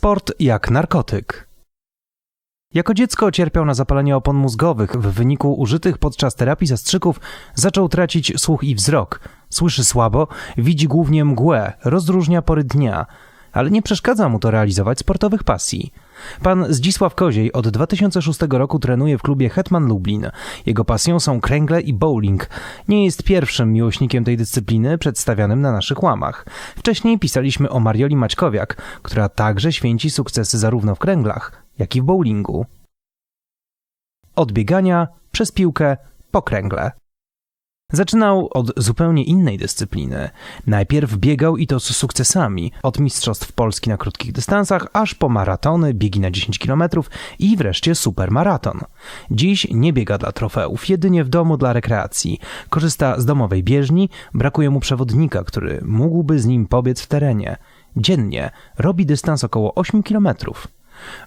Sport jak narkotyk. Jako dziecko cierpiał na zapalenie opon mózgowych. W wyniku użytych podczas terapii zastrzyków zaczął tracić słuch i wzrok. Słyszy słabo, widzi głównie mgłę, rozróżnia pory dnia, ale nie przeszkadza mu to realizować sportowych pasji. Pan Zdzisław Koziej od 2006 roku trenuje w klubie Hetman Lublin. Jego pasją są kręgle i bowling. Nie jest pierwszym miłośnikiem tej dyscypliny przedstawianym na naszych łamach. Wcześniej pisaliśmy o Marioli Maćkowiak, która także święci sukcesy zarówno w kręglach, jak i w bowlingu. Od biegania przez piłkę po kręgle. Zaczynał od zupełnie innej dyscypliny. Najpierw biegał i to z sukcesami, od mistrzostw Polski na krótkich dystansach, aż po maratony, biegi na 10 km i wreszcie supermaraton. Dziś nie biega dla trofeów, jedynie w domu dla rekreacji. Korzysta z domowej bieżni, brakuje mu przewodnika, który mógłby z nim pobiec w terenie. Dziennie robi dystans około 8 kilometrów.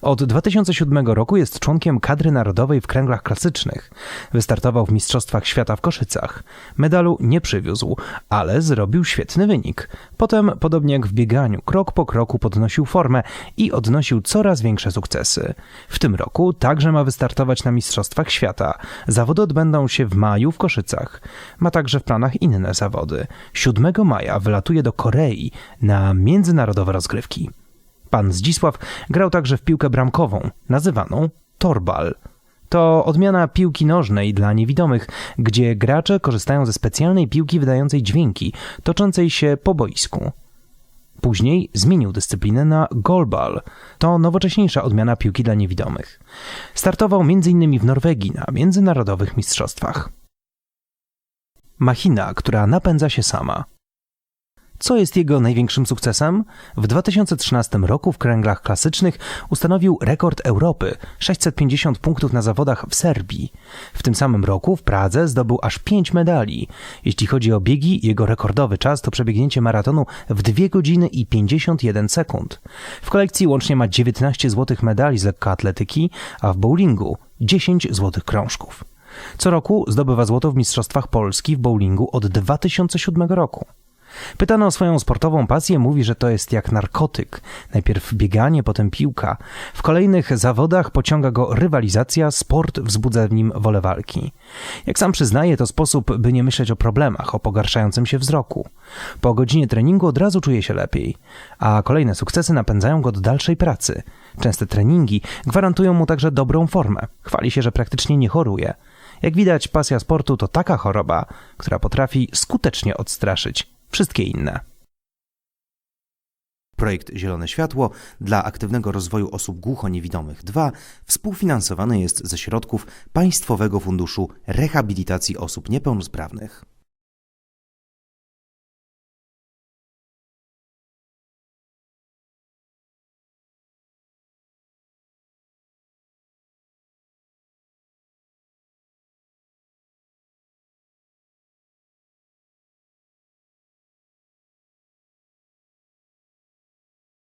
Od 2007 roku jest członkiem kadry narodowej w kręglach klasycznych. Wystartował w Mistrzostwach Świata w Koszycach. Medalu nie przywiózł, ale zrobił świetny wynik. Potem, podobnie jak w bieganiu, krok po kroku podnosił formę i odnosił coraz większe sukcesy. W tym roku także ma wystartować na Mistrzostwach Świata. Zawody odbędą się w maju w Koszycach. Ma także w planach inne zawody. 7 maja wylatuje do Korei na międzynarodowe rozgrywki. Pan Zdzisław grał także w piłkę bramkową, nazywaną torbal. To odmiana piłki nożnej dla niewidomych, gdzie gracze korzystają ze specjalnej piłki wydającej dźwięki, toczącej się po boisku. Później zmienił dyscyplinę na goalball. To nowocześniejsza odmiana piłki dla niewidomych. Startował m.in. w Norwegii na międzynarodowych mistrzostwach. Machina, która napędza się sama. Co jest jego największym sukcesem? W 2013 roku w kręglach klasycznych ustanowił rekord Europy 650 punktów na zawodach w Serbii. W tym samym roku w Pradze zdobył aż 5 medali. Jeśli chodzi o biegi, jego rekordowy czas to przebiegnięcie maratonu w 2 godziny i 51 sekund. W kolekcji łącznie ma 19 złotych medali z lekkoatletyki, a w bowlingu 10 złotych krążków. Co roku zdobywa złoto w Mistrzostwach Polski w bowlingu od 2007 roku. Pytany o swoją sportową pasję, mówi, że to jest jak narkotyk. Najpierw bieganie, potem piłka. W kolejnych zawodach pociąga go rywalizacja, sport wzbudza w nim wolę walki. Jak sam przyznaje, to sposób, by nie myśleć o problemach, o pogarszającym się wzroku. Po godzinie treningu od razu czuje się lepiej, a kolejne sukcesy napędzają go do dalszej pracy. Częste treningi gwarantują mu także dobrą formę. Chwali się, że praktycznie nie choruje. Jak widać, pasja sportu to taka choroba, która potrafi skutecznie odstraszyć wszystkie inne. Projekt Zielone Światło dla aktywnego rozwoju osób głuchoniewidomych 2 współfinansowany jest ze środków Państwowego Funduszu Rehabilitacji Osób Niepełnosprawnych.